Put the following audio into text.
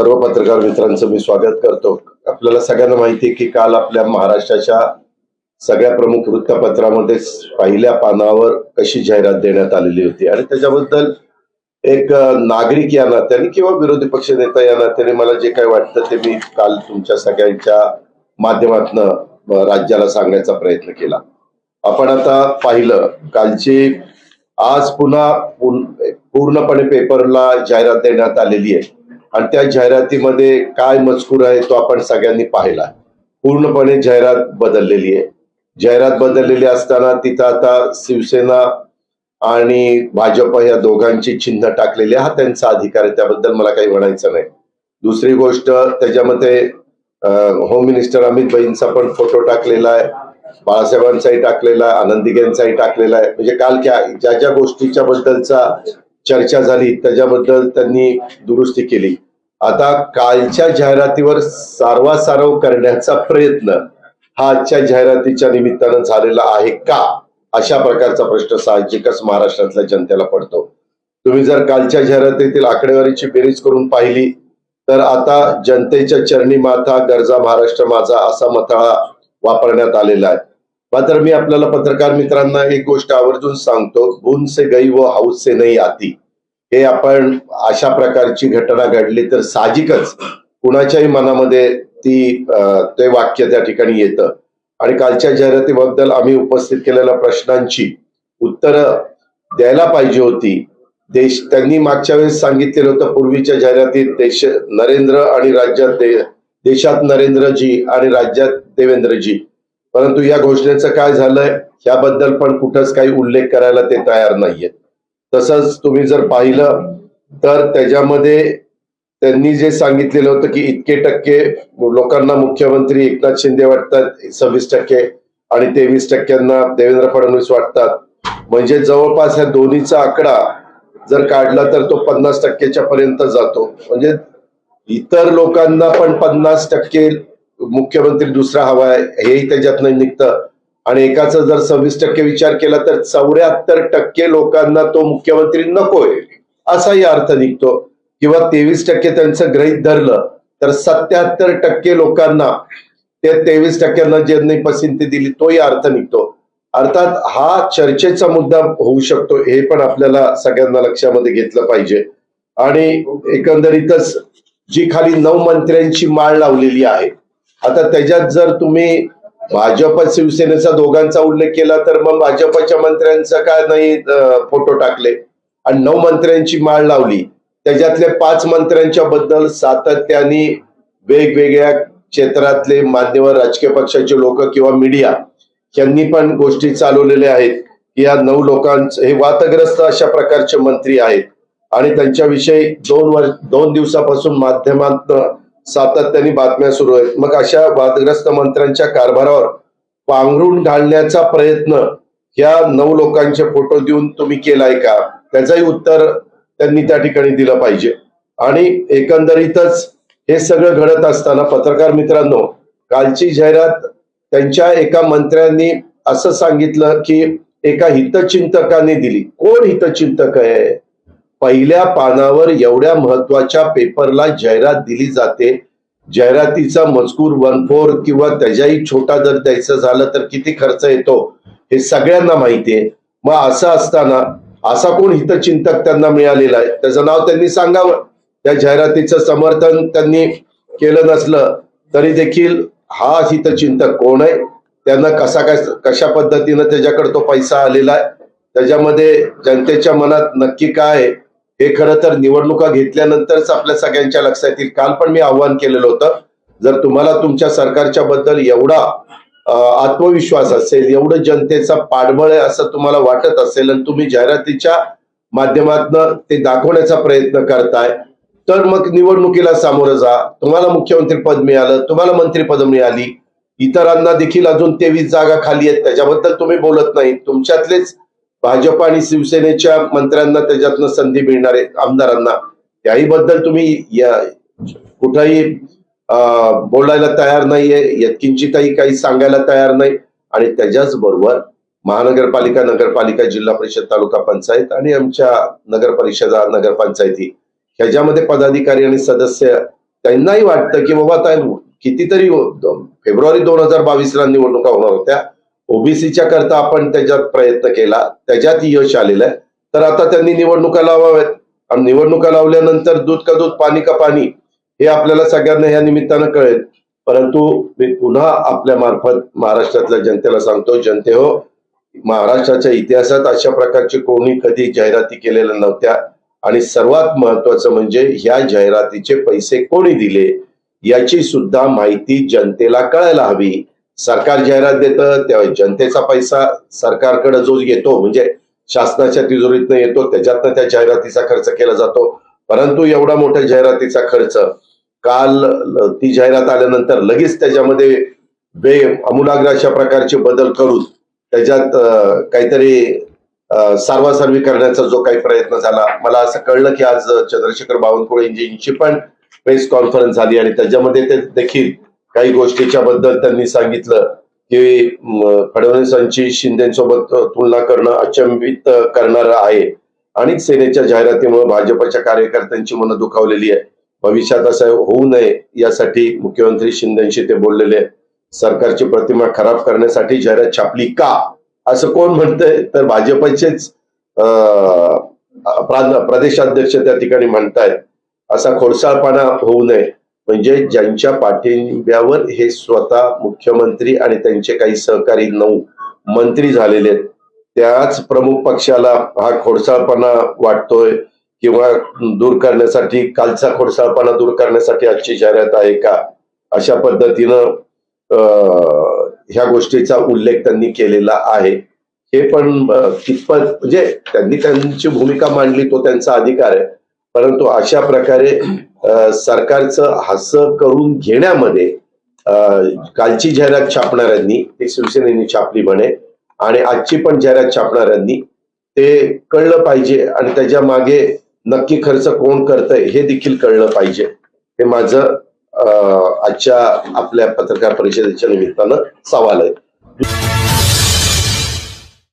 सर्व पत्रकार मित्रांचं मी स्वागत करतो. आपल्याला सगळ्यांना माहिती आहे की काल आपल्या महाराष्ट्राच्या सगळ्या प्रमुख वृत्तपत्रामध्ये पहिल्या पानावर कशी जाहिरात देण्यात आलेली होती आणि त्याच्याबद्दल एक नागरिक या नात्याने किंवा विरोधी पक्ष नेता या नात्याने मला जे काही वाटतं ते मी काल तुमच्या सगळ्यांच्या माध्यमातनं राज्याला सांगण्याचा प्रयत्न केला. आपण आता पाहिलं कालची आज पुन्हा पूर्णपणे पेपरला जाहिरात देण्यात आलेली आहे. आणि त्या जाहिरातीमध्ये काय मजकूर आहे तो आपण सगळ्यांनी पाहिला. पूर्णपणे जाहिरात बदललेली आहे. जाहिरात बदललेली असताना तिथं आता शिवसेना आणि भाजप या दोघांची चिन्ह टाकलेली आहे. हा त्यांचा अधिकार आहे. त्याबद्दल मला काही म्हणायचं नाही. दुसरी गोष्ट त्याच्यामध्ये होम मिनिस्टर अमित भाईंचा पण फोटो टाकलेला आहे. बाळासाहेबांचाही टाकलेला आहे. आनंदीगेंचाही टाकलेला आहे. म्हणजे काल क्या ज्या ज्या गोष्टीच्या बद्दलचा चर्चा झाली त्याच्याबद्दल त्यांनी दुरुस्ती केली. आता कालच्या जाहिरातीवर सारवासारव करण्याचा प्रयत्न हा आजच्या जाहिरातीच्या निमित्तानं झालेला आहे का? अशा प्रकारचा प्रश्न साहजिकच महाराष्ट्रातल्या जनतेला पडतो. तुम्ही जर कालच्या जाहिरातीतील आकडेवारीची बेरीज करून पाहिली तर आता जनतेच्या चरणी माथा गरजा महाराष्ट्र माझा असा मथळा वापरण्यात आलेला आहे. मात्र मी आपल्याला पत्रकार मित्रांना एक गोष्ट आवर्जून सांगतो बून से गई व हाऊस से नाही आती. हे आपण अशा प्रकारची घटना घडली तर साहजिकच कुणाच्याही मनामध्ये ती ते वाक्य त्या ठिकाणी येतं. आणि कालच्या जाहिरातीबद्दल आम्ही उपस्थित केलेल्या प्रश्नांची उत्तरं द्यायला पाहिजे होती. देश त्यांनी मागच्या वेळेस सांगितलेलं होतं पूर्वीच्या जाहिरातीत देश नरेंद्र आणि राज्यात दे, देशात नरेंद्रजी आणि राज्यात देवेंद्रजी. परंतु या घोषणेचं काय झालंय याबद्दल पण कुठंच काही उल्लेख करायला ते तयार नाहीयेत. तसंच तुम्ही जर पाहिलं तर त्याच्यामध्ये त्यांनी जे सांगितलेलं होतं की इतके टक्के लोकांना मुख्यमंत्री एकनाथ शिंदे वाटतात सव्वीस टक्के आणि तेवीस टक्क्यांना देवेंद्र फडणवीस वाटतात. म्हणजे जवळपास ह्या दोन्हीचा आकडा जर काढला तर तो पन्नास टक्क्याच्या पर्यंत जातो. म्हणजे इतर लोकांना पण पन्नास टक्के मुख्यमंत्री दुसरा हवा आहे हेही त्याच्यातनं निघतं. आणि एकाचा जर सव्वीस टक्के विचार केला तर चौऱ्याहत्तर टक्के लोकांना तो मुख्यमंत्री नकोय असाही अर्थ निघतो. किंवा तेवीस टक्के त्यांचं ग्रहित धरलं तर सत्याहत्तर टक्के लोकांना ते तेवीस टक्क्यांना ज्यांनी पसंती दिली तोही अर्थ निघतो. अर्थात हा चर्चेचा मुद्दा होऊ शकतो हे पण आपल्याला सगळ्यांना लक्षामध्ये घेतलं पाहिजे. आणि एकंदरीतच जी खाली नऊ मंत्र्यांची माळ लावलेली आहे आता त्याच्यात जर तुम्ही भाजप शिवसेनेचा दोघांचा उल्लेख केला तर मग भाजपच्या मंत्र्यांचा काय नाही फोटो टाकले. आणि नऊ मंत्र्यांची माळ लावली. त्याच्यातल्या पाच मंत्र्यांच्या बद्दल सातत्याने वेगवेगळ्या क्षेत्रातले मान्यवर राजकीय पक्षाचे लोक किंवा मीडिया यांनी पण गोष्टी चालवलेल्या आहेत. या नऊ लोकांचे हे वादग्रस्त अशा प्रकारचे मंत्री आहेत. आणि त्यांच्याविषयी दोन वर्ष दोन दिवसापासून माध्यमात सातत्याने बातम्या सुरू आहेत. मग अशा वादग्रस्त मंत्र्यांच्या कारभारावर पांघरून घालण्याचा प्रयत्न या नऊ लोकांचे फोटो देऊन तुम्ही केलाय का? त्याचंही उत्तर त्यांनी त्या ठिकाणी दिलं पाहिजे. आणि एकंदरीतच हे सगळं घडत असताना पत्रकार मित्रांनो कालची जाहिरात त्यांच्या एका मंत्र्यांनी असं सांगितलं की एका हितचिंतकाने दिली. कोण हितचिंतक आहे? पहिल्या पानावर एवढ्या महत्त्वाच्या पेपरला जाहिरात दिली जाते. जाहिरातीचा मजकूर वन फोर किंवा त्याच्याही छोटा जर द्यायचं झालं तर किती खर्च येतो? हे सगळ्यांना माहितीये मग असं असताना असा कोण हितचिंतक त्यांना मिळालेला आहे? त्याचं नाव त्यांनी सांगावं. त्या जाहिरातीचं समर्थन त्यांनी केलं नसलं तरी देखील हा हितचिंतक कोण आहे? त्यांना कसा काय कशा पद्धतीनं त्याच्याकडे तो पैसा आलेला आहे? त्याच्यामध्ये जनतेच्या मनात नक्की काय आहे? हे खरं तर निवडणुका घेतल्यानंतरच आपल्या सगळ्यांच्या लक्षात येईल काल पण मी आव्हान केलेलं होतं. जर तुम्हाला तुमच्या सरकारच्या बद्दल एवढा आत्मविश्वास असेल एवढं जनतेचा पाठबळ आहे असं तुम्हाला वाटत असेल आणि तुम्ही जाहिरातीच्या माध्यमातून ते दाखवण्याचा प्रयत्न करताय तर मग निवडणुकीला सामोरं जा. तुम्हाला मुख्यमंत्री पद मिळालं तुम्हाला मंत्रीपद मिळाली. इतरांना देखील अजून तेवीस जागा खाली आहेत. त्याच्याबद्दल तुम्ही बोलत नाही. तुमच्यातलेच भाजप आणि शिवसेनेच्या मंत्र्यांना त्याच्यातनं संधी मिळणार आहे आमदारांना. त्याही बद्दल तुम्ही या कुठंही बोलायला तयार नाहीये यत्किंचितही काही सांगायला तयार नाही. आणि त्याच्याच बरोबर महानगरपालिका नगरपालिका जिल्हा परिषद तालुका पंचायत आणि आमच्या नगर परिषदा नगरपंचायती ह्याच्यामध्ये पदाधिकारी आणि सदस्य त्यांनाही वाटतं की बाबा आता कितीतरी फेब्रुवारी दोन हजार बावीसला निवडणुका होणार होत्या. ओबीसीच्या करता आपण त्याच्यात प्रयत्न केला त्याच्यात यश आलेलं आहे. तर आता त्यांनी निवडणुका लावाव्यात. आणि निवडणुका लावल्यानंतर दूध का दूध पाणी का पाणी हे आपल्याला सगळ्यांना या निमित्तानं कळेल. परंतु मी पुन्हा आपल्या मार्फत महाराष्ट्रातल्या जनतेला सांगतो जनते हो महाराष्ट्राच्या इतिहासात अशा प्रकारची कोणी कधी जाहिराती केलेल्या नव्हत्या. आणि सर्वात महत्वाचं म्हणजे ह्या जाहिरातीचे पैसे कोणी दिले याची सुद्धा माहिती जनतेला कळायला हवी. सरकार जाहिरात देतं त्या जनतेचा पैसा सरकारकडे जो येतो म्हणजे शासनाच्या तिजोरीतनं येतो त्याच्यातनं त्या जाहिरातीचा खर्च केला जातो. परंतु एवढा मोठा जाहिरातीचा खर्च काल ती जाहिरात आल्यानंतर लगेच त्याच्यामध्ये बे अमुलाग्र अशा प्रकारचे बदल करून त्याच्यात काहीतरी अ, सारवासारवी करण्याचा जो काही प्रयत्न झाला. मला असं कळलं की आज चंद्रशेखर बावनकुळे यांची पण प्रेस कॉन्फरन्स झाली आणि त्याच्यामध्ये ते देखील काही गोष्टीच्या बद्दल त्यांनी सांगितलं की फडणवीसांची शिंदेसोबत तुलना करणं अचंबित करणार आहे. आणि सेनेच्या जाहिरातीमुळे भाजपच्या कार्यकर्त्यांची मनं दुखावलेली आहे. भविष्यात असं होऊ नये यासाठी मुख्यमंत्री शिंदेशी ते बोललेले आहे सरकारची प्रतिमा खराब करण्यासाठी जाहिरात छापली का? असं कोण म्हणतंय? तर भाजपचेच प्रदेशाध्यक्ष त्या ठिकाणी म्हणतायत. असा खोडसाळपणा होऊ नये. म्हणजे ज्यांच्या पाठिंब्यावर हे स्वतः मुख्यमंत्री आणि त्यांचे काही सहकारी नऊ मंत्री झालेले आहेत त्याच प्रमुख पक्षाला हा खोडसाळपणा वाटतोय किंवा दूर करण्यासाठी कालचा खोडसाळपणा दूर करण्यासाठी आजची जाहिरात आहे का? अशा पद्धतीनं अं, ह्या गोष्टीचा उल्लेख त्यांनी केलेला आहे. हे पण कितपत म्हणजे त्यांनी त्यांची भूमिका मांडली तो त्यांचा अधिकार आहे. परंतु अशा प्रकारे सरकारचं हसं करून घेण्यामध्ये कालची जाहिरात छापणाऱ्यांनी ती शिवसेनेने छापली म्हणे आणि आजची पण जाहिरात छापणाऱ्यांनी ते कळलं पाहिजे आणि त्याच्यामागे नक्की खर्च कोण करतंय हे देखील कळलं पाहिजे. हे माझं आजच्या आपल्या पत्रकार परिषदेच्या निमित्तानं सवाल आहे.